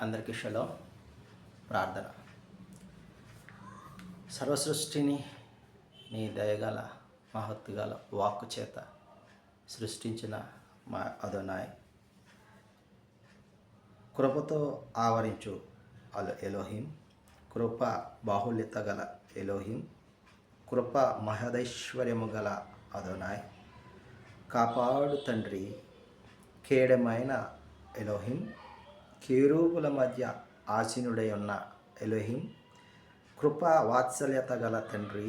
అందరికీ షలో ప్రార్థన. సర్వసృష్టిని నీ దయగల మహత్తుగల వాక్కు చేత సృష్టించిన మా అదోనాయ్. కృపతో ఆవరించు అల ఎలోహిం. కృప బాహుల్యత గల ఎలోహిం. కృప మహదైశ్వర్యము గల అదోనాయ్. కాపాడు తండ్రి కేడమైన ఎలోహిం. కేరూపుల మధ్య ఆసీనుడై ఉన్న ఎలోహిం కృపా వాత్సల్యత గల తండ్రి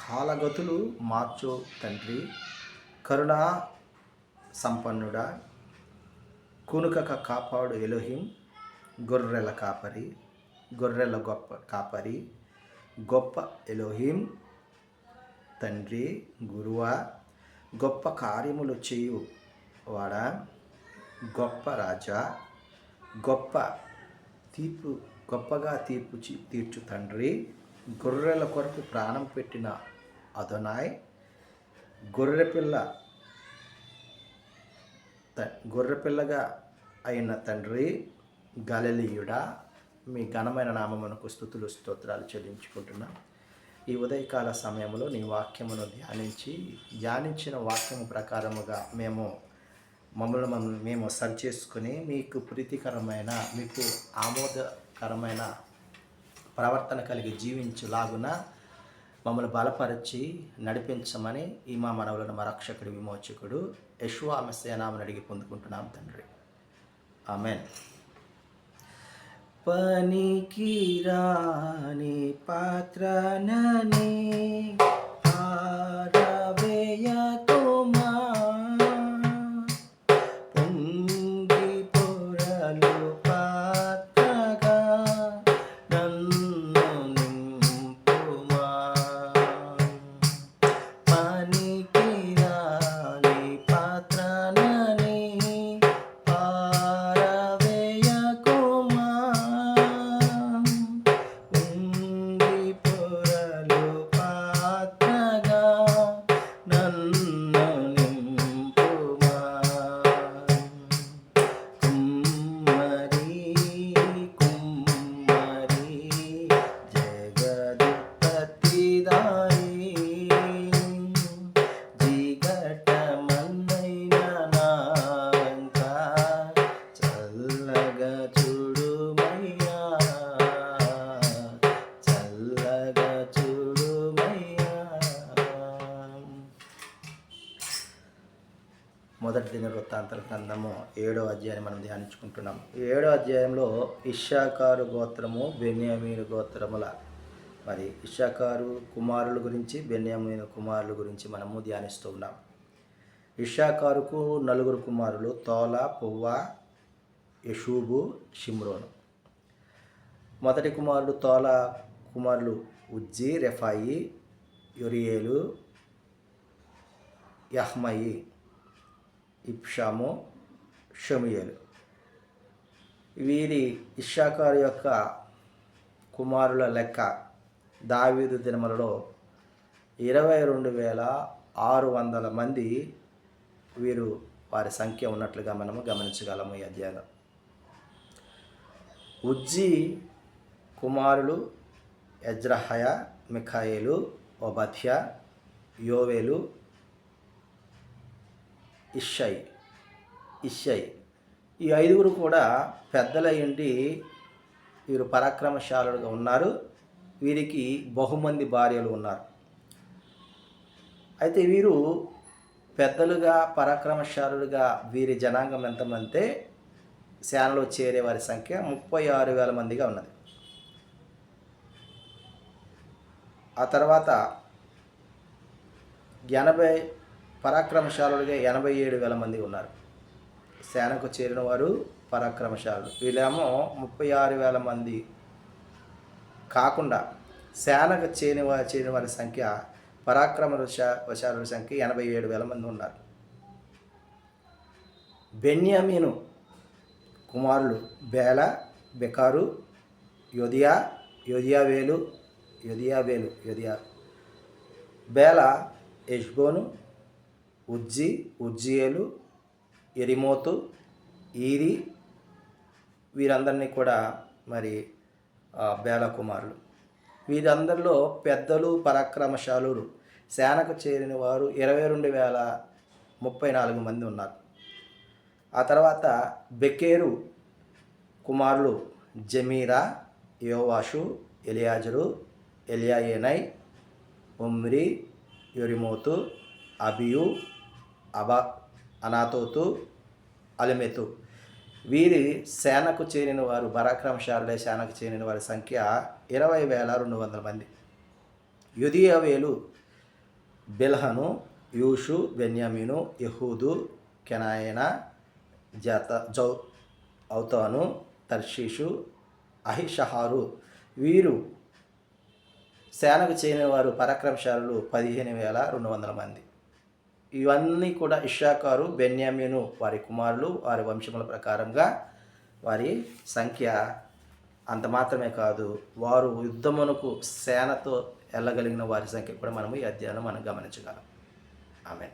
కాలగతులు మార్చు తండ్రి కరుణా సంపన్నుడా కునుకక కాపాడు ఎలోహిం గొర్రెల కాపరి గొర్రెల గొప్ప కాపరి గొప్ప ఎలోహిం తండ్రి గురువా గొప్ప కార్యములు చేయు వాడా గొప్ప రాజా గొప్ప తీర్పు గొప్పగా తీర్పు తీర్చు తండ్రి గొర్రెల కొరకు ప్రాణం పెట్టిన అదనాయ్ గొర్రెపిల్ల త- గొర్రెపిల్లగా అయిన తండ్రి గలలీయుడా మీ ఘనమైన నామమునకు స్థుతులు స్తోత్రాలు చెల్లించుకుంటున్నాం. ఈ ఉదయకాల సమయంలో నీ వాక్యమును ధ్యానించి ధ్యానించిన వాక్యము ప్రకారముగా మేము మమ్మల్ని మమ్మల్ని మేము సరి చేసుకుని మీకు ప్రీతికరమైన మీకు ఆమోదకరమైన ప్రవర్తన కలిగి జీవించులాగున మమ్మల్ని బలపరిచి నడిపించమని ఈ మా మనవులను మా రక్షకుడు విమోచకుడు యశ్వ సేనామని అడిగి పొందుకుంటున్నాం తండ్రి. ఆమెన్. పనికి రాని పాత్రనని మొదటి దిన వృత్తాంతర గ్రంథము ఏడో అధ్యాయాన్ని మనం ధ్యానించుకుంటున్నాం. ఏడో అధ్యాయంలో ఇషాకారు గోత్రము బెన్యామీను గోత్రముల మరి ఇషాకారు కుమారుల గురించి బెన్యామీను కుమారుల గురించి మనము ధ్యానిస్తూ ఉన్నాం. ఇషాకారుకు నలుగురు కుమారులు తోల పువ్వ యషూబు షిమ్రోను. మొదటి కుమారుడు తోల కుమారులు ఉజ్జి రెఫాయి యొరియేలు యహ్మయి. ఇప్షాము షమియలు. వీరి ఇషాకారు యొక్క కుమారుల లెక్క దావీదు దినములలో ఇరవై రెండు వేల ఆరు వందల మంది వీరు వారి సంఖ్య ఉన్నట్లుగా మనము గమనించగలము ఈ అధ్యాయంలో. ఉజ్జి కుమారులు ఎజ్రహయ మిఖాయేలు ఒబథ్య యోవేలు ఇషై ఇషై ఈ ఐదుగురు కూడా పెద్దలయ్యండి వీరు పరాక్రమశాలుగా ఉన్నారు. వీరికి బహుమంది భార్యలు ఉన్నారు. అయితే వీరు పెద్దలుగా పరాక్రమశాలుగా వీరి జనాంగం ఎంతమంటే సేనలో చేరే వారి సంఖ్య ముప్పై ఆరు వేల మందిగా ఉన్నది. ఆ తర్వాత ఎనభై పరాక్రమశాలులుగా ఎనభై ఏడు వేల మంది ఉన్నారు. సేనకు చేరిన వారు పరాక్రమశాలు వీళ్ళేమో ముప్పై ఆరు వేల మంది కాకుండా సేనకు చేరిన వారి చేరిన వారి సంఖ్య పరాక్రమశాలుల సంఖ్య ఎనభై ఏడు వేల మంది ఉన్నారు. బెన్యామీను కుమారులు బేల బెకారు యోధియా యోధియావేలు యోధియావేలు యోధియా బేల యష్బోను ఉజ్జి ఉజ్జియేలు ఎరిమోతు ఈరి వీరందరినీ కూడా మరి బేలకుమారులు బేల కుమారులు వీరందరిలో పెద్దలు పరాక్రమశాలురు సేనకు చేరిన వారు ఇరవై రెండు వేల ముప్పై నాలుగు మంది ఉన్నారు. ఆ తర్వాత బెకేరు కుమారులు జమీరా యోవాషు ఎలియాజరు ఎలియాయేనై ఒమ్రి యొరిమోతు అబియు అబా అనాతోతు అలిమెతు. వీరి సేనకు చేరిన వారు పరాక్రమశాలులే సేనకు చేరిన వారి సంఖ్య ఇరవై వేల రెండు వందల మంది. యుదియవేలు బిల్హను యూషు బెన్యామీను యహూదు కెనాయన జత జౌ ఔతాను తర్షీషు అహిషహారు. వీరు సేనకు చేరిన వారు పరాక్రమశాలులు పదిహేను వేల రెండు వందల మంది. ఇవన్నీ కూడా ఇషాకారు బెన్యామీను వారి కుమారులు వారి వంశముల ప్రకారంగా వారి సంఖ్య అంత మాత్రమే కాదు. వారు యుద్ధమునకు సేనతో వెళ్ళగలిగిన వారి సంఖ్య కూడా మనము ఈ అధ్యయనం మనం గమనించగలం. ఆమె